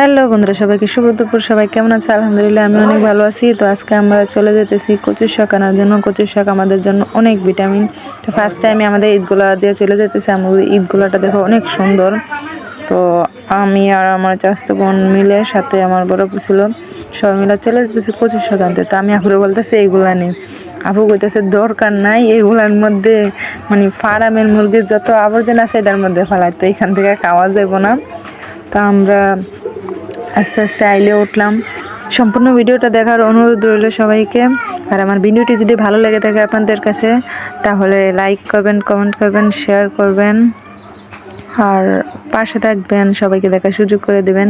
Hello বন্ধুরা, সবাইকে দুপুর সবাই কেমন আছে? আলহামদুলিল্লাহ, আমি অনেক ভালো আছি। তো আজকে আমরা চলে যেতেছি কচুর শাক আনার জন্য। কচুর শাক আমাদের জন্য অনেক ভিটামিন। তো ফার্স্ট টাইমে আমাদের ঈদগুলা দিয়ে চলে যেতেছি। আমাদের ঈদগুলাটা দেখো অনেক সুন্দর। তো আমি আর আমার চাস্ত বোন মিলে সাথে আমার বড় ছিল, সবাই মিলে চলে যেতেছি কচুর শাক আনতে। তো আমি আপুরে বলতেছি, এইগুলা নেই আপু কইতেছে, দরকার নাই এইগুলার মধ্যে মানে ফার্মের মুরগির যত আবর্জনা আছে এটার মধ্যে ফেলায় তো এখান থেকে খাওয়া যাব না। তো আমরা আস্তে আস্তে আইলে উঠলাম। সম্পূর্ণ ভিডিওটা দেখার অনুরোধ রইল সবাইকে। আর আমার ভিডিওটি যদি ভালো লেগে থাকে আপনাদের কাছে, তাহলে লাইক করবেন কমেন্ট করবেন শেয়ার করবেন। আর পাশে থাকবেন, সবাইকে দেখার সুযোগ করে দেবেন।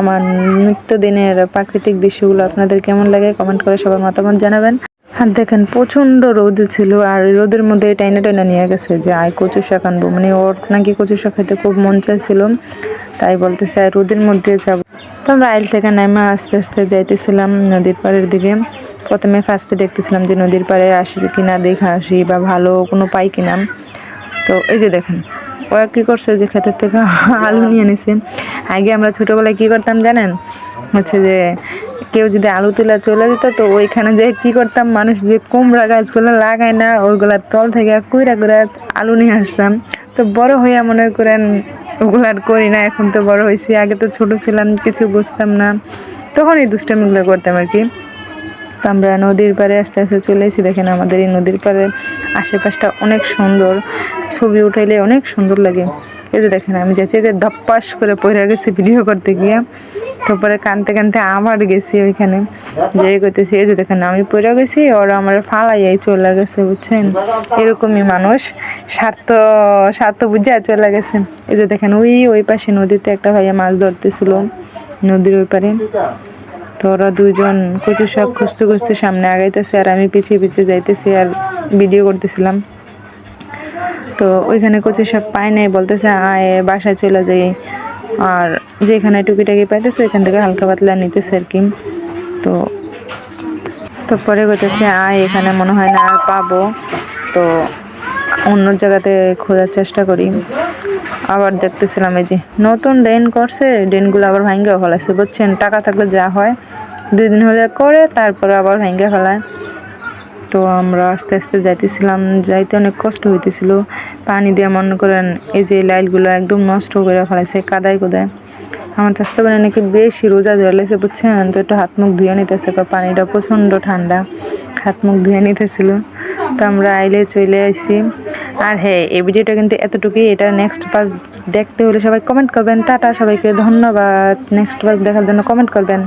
আমার নিত্যদিনের প্রাকৃতিক দৃশ্যগুলো আপনাদের কেমন লাগে কমেন্ট করে সবার মতামত জানাবেন। আর দেখেন, প্রচণ্ড রোদ ছিল আর রোদের মধ্যে টাইনা টাইনা নিয়ে গেছে যে, আয় কচু শাক আনব। মানে ওর নাকি কচু শাক খুব মন চাইছিল। তাই বলতেছে আর রোদের মধ্যে যাব। তো আমরা আইল থেকে নেমে আস্তে আস্তে যাইতেছিলাম নদীর পাড়ের দিকে। প্রথমে ফার্স্টে দেখতেছিলাম যে নদীর পাড়ে আসি কিনা, দেখা আসি বা ভালো কোনো পাই কিনা। তো এই যে দেখেন ও কী করছে যে ক্ষেতের থেকে আলু নিয়ে নিছে। আগে আমরা ছোটোবেলায় কী করতাম জানেন? হচ্ছে যে কেউ যদি আলু তোলা চলে যেত, তো ওইখানে যে কি করতাম, মানুষ যে কুমড়া গাছগুলো লাগায় না ওইগুলার তল থেকে কুইরা করে আলু নিয়ে আসতাম। তো বড় হইয়া মনে করেন ওগুলো আর করি না, এখন তো বড় হয়েছি। আগে তো ছোট ছিলাম, কিছু বুঝতাম না। তখন এই দুষ্টামিগুলো করতাম আর কি। তো আমরা নদীর পাড়ে আস্তে আস্তে চলে এসেছি দেখেন আমাদের এই নদীর পাড়ে আশেপাশটা অনেক সুন্দর। ছবি উঠাইলে অনেক সুন্দর লাগে। এই যে দেখেন, আমি যেতে যেতে ধপ্পাস করে পড়ে গেছি ভিডিও করতে গিয়ে। তারপরে কানতে কানতে আবার গেছি ওইখানে। যে করতেছি এই যে দেখেন, আমি পড়ে গেছি, ওরা আমার ফালাইয়াই চলে গেছে, বুঝছেন? এরকমই মানুষ। স্বার্থ স্বার্থ বুঝে চলে গেছে। এই যে দেখেন, ওই ওই পাশে নদীতে একটা ভাইয়া মাছ ধরতেছিল, নদীর ওই পারে। তো ওরা দুজন কচু শাক খুঁজতে খুঁজতে সামনে আগাইতেছে আর আমি পিছিয়ে পিছিয়ে যাইতেছি আর ভিডিও করতেছিলাম। তো ওইখানে কচু শাক পাই নাই, বলতেছে, আয়, বাসায় চলে যাই। আর যেখানে টুকিটাকি পাইতেছে, ওইখান থেকে হালকা পাতলা নিতেছে আর কি। তো তো পরে করতেছে আয়, এখানে মনে হয় না আর পাবো। তো অন্য জায়গাতে খোঁজার চেষ্টা করি। আবার দেখতেছিলাম এই যে নতুন ড্রেন করছে ড্রেনগুলো আবার ভাঙ্গেও ফেলাইছে, বুঝছেন? টাকা থাকলে যা হয়, দুই দিন হলে করে, তারপরে আবার ভাঙ্গে ফেলায়। তো আমরা আস্তে আস্তে যাইতেছিলাম, যাইতে অনেক কষ্ট হইতেছিল। পানি দিয়ে মনে করেন এই যে লাইটগুলো একদম নষ্ট করে ফেলাইছে, কাদায় কোদায়। আমার চাষতে পারে নাকি বেশি রোজা ধরে ধরলেছে বুঝছেন? তো একটু হাত মুখ ধুয়ে নিতেছে পানিটা প্রচণ্ড ঠান্ডা, হাত মুখ ধুয়ে নিতেছিল। তো আমরা আইলে চলে আসি আর হ্যাঁ এই ভিডিওটা কিন্তু এতটুকুই। এটা নেক্সট পাস দেখতে হলে সবাই কমেন্ট করবেন। টাটা, সবাইকে ধন্যবাদ। নেক্সট পাস দেখার জন্য কমেন্ট করবেন।